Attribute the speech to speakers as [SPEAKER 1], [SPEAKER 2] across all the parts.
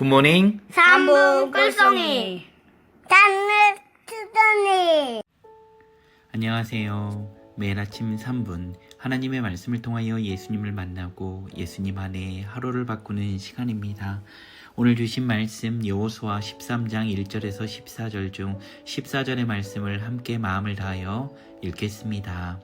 [SPEAKER 1] 굿모닝.
[SPEAKER 2] 삼분 꿀송이 단을 투더니
[SPEAKER 1] 안녕하세요. 매일 아침 3분 하나님의 말씀을 통하여 예수님을 만나고 예수님 안에 하루를 바꾸는 시간입니다. 오늘 주신 말씀 여호수아 13장 1절에서 14절 중 14절의 말씀을 함께 마음을 다하여 읽겠습니다.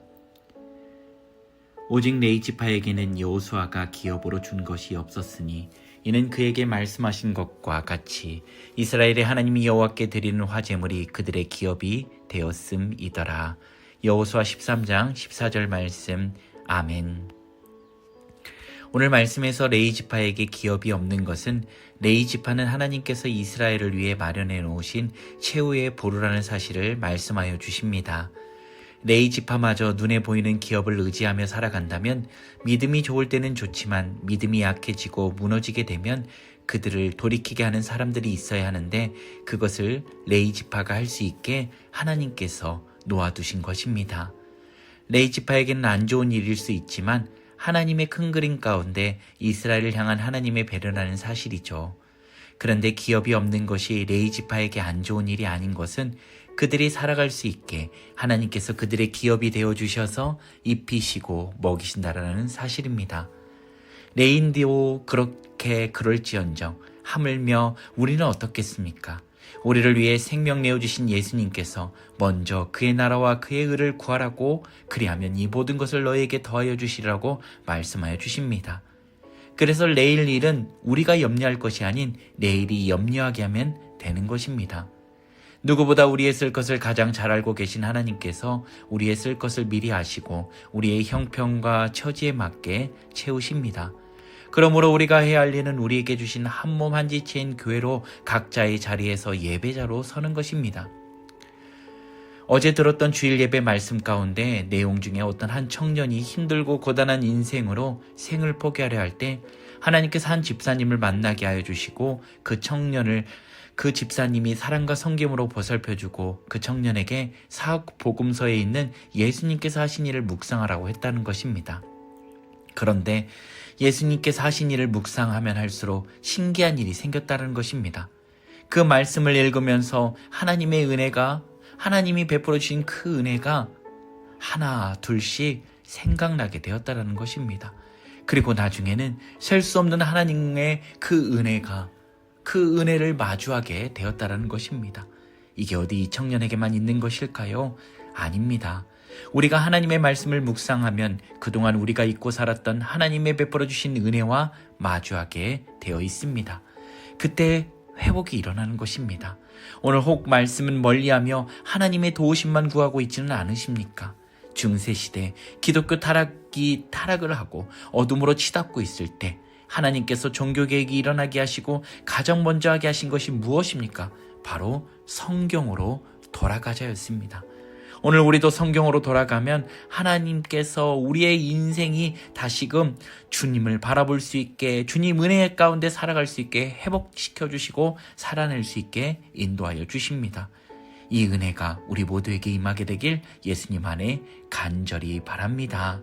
[SPEAKER 1] 오직 레이 지파에게는 여호수아가 기업으로 준 것이 없었으니 이는 그에게 말씀하신 것과 같이 이스라엘의 하나님이 여호와께 드리는 화제물이 그들의 기업이 되었음이더라. 여호수아 13장 14절 말씀 아멘. 오늘 말씀에서 레이 지파에게 기업이 없는 것은 레이 지파는 하나님께서 이스라엘을 위해 마련해 놓으신 최후의 보루라는 사실을 말씀하여 주십니다. 레이 지파마저 눈에 보이는 기업을 의지하며 살아간다면 믿음이 좋을 때는 좋지만 믿음이 약해지고 무너지게 되면 그들을 돌이키게 하는 사람들이 있어야 하는데 그것을 레이 지파가 할 수 있게 하나님께서 놓아두신 것입니다. 레이 지파에게는 안 좋은 일일 수 있지만 하나님의 큰 그림 가운데 이스라엘을 향한 하나님의 배려라는 사실이죠. 그런데 기업이 없는 것이 레이 지파에게 안 좋은 일이 아닌 것은 그들이 살아갈 수 있게 하나님께서 그들의 기업이 되어 주셔서 입히시고 먹이신다라는 사실입니다. 레인디오 그렇게 그럴지언정 하물며 우리는 어떻겠습니까? 우리를 위해 생명 내어 주신 예수님께서 먼저 그의 나라와 그의 의를 구하라고 그리하면 이 모든 것을 너에게 더하여 주시라고 말씀하여 주십니다. 그래서 내일 일은 우리가 염려할 것이 아닌 내일이 염려하게 하면 되는 것입니다. 누구보다 우리의 쓸 것을 가장 잘 알고 계신 하나님께서 우리의 쓸 것을 미리 아시고 우리의 형편과 처지에 맞게 채우십니다. 그러므로 우리가 해야 할 일은 우리에게 주신 한 몸 한 지체인 교회로 각자의 자리에서 예배자로 서는 것입니다. 어제 들었던 주일 예배 말씀 가운데 내용 중에 어떤 한 청년이 힘들고 고단한 인생으로 생을 포기하려 할 때 하나님께서 한 집사님을 만나게 하여 주시고 그 청년을 그 집사님이 사랑과 성김으로 보살펴주고 그 청년에게 사학 복음서에 있는 예수님께서 하신 일을 묵상하라고 했다는 것입니다. 그런데 예수님께서 하신 일을 묵상하면 할수록 신기한 일이 생겼다는 것입니다. 그 말씀을 읽으면서 하나님의 은혜가 하나님이 베풀어 주신 그 은혜가 하나 둘씩 생각나게 되었다라는 것입니다. 그리고 나중에는 셀 수 없는 하나님의 그 은혜가 그 은혜를 마주하게 되었다라는 것입니다. 이게 어디 이 청년에게만 있는 것일까요? 아닙니다. 우리가 하나님의 말씀을 묵상하면 그동안 우리가 잊고 살았던 하나님의 베풀어 주신 은혜와 마주하게 되어 있습니다. 그때 회복이 일어나는 것입니다. 오늘 혹 말씀은 멀리하며 하나님의 도우심만 구하고 있지는 않으십니까? 중세 시대 기독교 타락이 타락을 하고 어둠으로 치닫고 있을 때 하나님께서 종교 개혁이 일어나게 하시고 가장 먼저 하게 하신 것이 무엇입니까? 바로 성경으로 돌아가자였습니다. 오늘 우리도 성경으로 돌아가면 하나님께서 우리의 인생이 다시금 주님을 바라볼 수 있게 주님 은혜 가운데 살아갈 수 있게 회복시켜 주시고 살아낼 수 있게 인도하여 주십니다. 이 은혜가 우리 모두에게 임하게 되길 예수님 안에 간절히 바랍니다.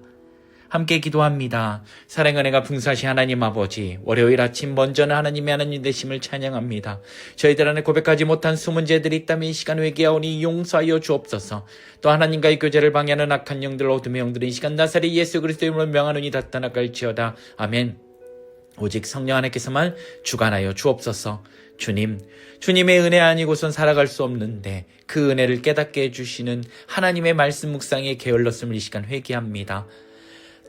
[SPEAKER 1] 함께 기도합니다. 사랑의 은혜가 풍성하신 하나님 아버지, 월요일 아침 먼저는 하나님의 하나님 되심을 찬양합니다. 저희들 안에 고백하지 못한 숨은 죄들이 있다면 이 시간 회개하오니 용서하여 주옵소서. 또 하나님과의 교제를 방해하는 악한 영들, 어둠의 영들은 이 시간 나사리 예수 그리스도의 이름으로 명하노니 다 떠나갈지어다. 아멘. 오직 성령 하나님께서만 주관하여 주옵소서. 주님, 주님의 은혜 아니고선 살아갈 수 없는데 그 은혜를 깨닫게 해주시는 하나님의 말씀 묵상에 게을렀음을 이 시간 회개합니다.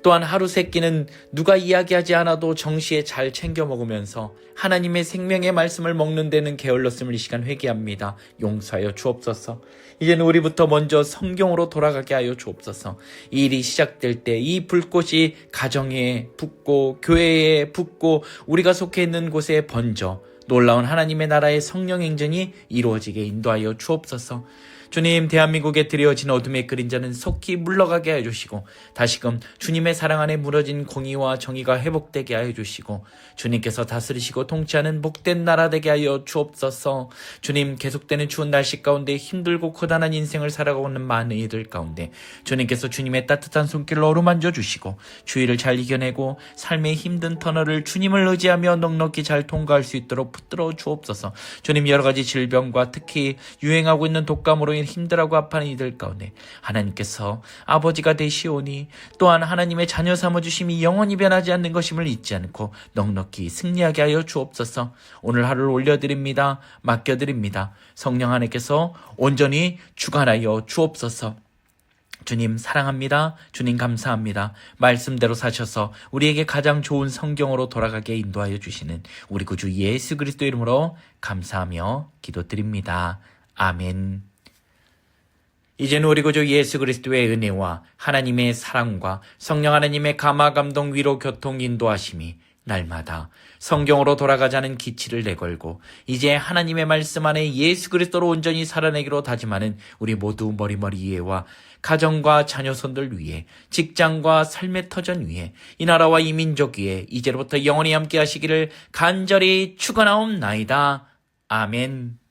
[SPEAKER 1] 또한 하루 세 끼는 누가 이야기하지 않아도 정시에 잘 챙겨 먹으면서 하나님의 생명의 말씀을 먹는 데는 게을렀음을 이 시간 회개합니다. 용서하여 주옵소서. 이제는 우리부터 먼저 성경으로 돌아가게 하여 주옵소서. 이 일이 시작될 때 이 불꽃이 가정에 붙고 교회에 붙고 우리가 속해 있는 곳에 번져 놀라운 하나님의 나라의 성령 행전이 이루어지게 인도하여 주옵소서. 주님 대한민국에 드려진 어둠의 그림자는 속히 물러가게 하여 주시고 다시금 주님의 사랑 안에 무너진 공의와 정의가 회복되게 하여 주시고 주님께서 다스리시고 통치하는 복된 나라 되게 하여 주옵소서. 주님 계속되는 추운 날씨 가운데 힘들고 고단한 인생을 살아가고 있는 많은 이들 가운데 주님께서 주님의 따뜻한 손길로 어루만져 주시고 주의를 잘 이겨내고 삶의 힘든 터널을 주님을 의지하며 넉넉히 잘 통과할 수 있도록 붙들어 주옵소서. 주님 여러 가지 질병과 특히 유행하고 있는 독감으로 인해 힘들어하고 아파하는 이들 가운데 하나님께서 아버지가 되시오니 또한 하나님의 자녀 삼아 주심이 영원히 변하지 않는 것임을 잊지 않고 넉넉히 승리하게 하여 주옵소서 오늘 하루를 올려 드립니다 맡겨 드립니다 성령 하나님께서 온전히 주관하여 주옵소서 주님 사랑합니다. 주님 감사합니다. 말씀대로 사셔서 우리에게 가장 좋은 성경으로 돌아가게 인도하여 주시는 우리 구주 예수 그리스도 이름으로 감사하며 기도드립니다. 아멘. 이제는 우리 구주 예수 그리스도의 은혜와 하나님의 사랑과 성령 하나님의 감화 감동 위로 교통 인도하심이 날마다 성경으로 돌아가자는 기치를 내걸고 이제 하나님의 말씀 안에 예수 그리스도로 온전히 살아내기로 다짐하는 우리 모두 머리머리 이해와 가정과 자녀손들 위해 직장과 삶의 터전 위해 이 나라와 이 민족 위해 이제로부터 영원히 함께 하시기를 간절히 축원하옵나이다. 아멘.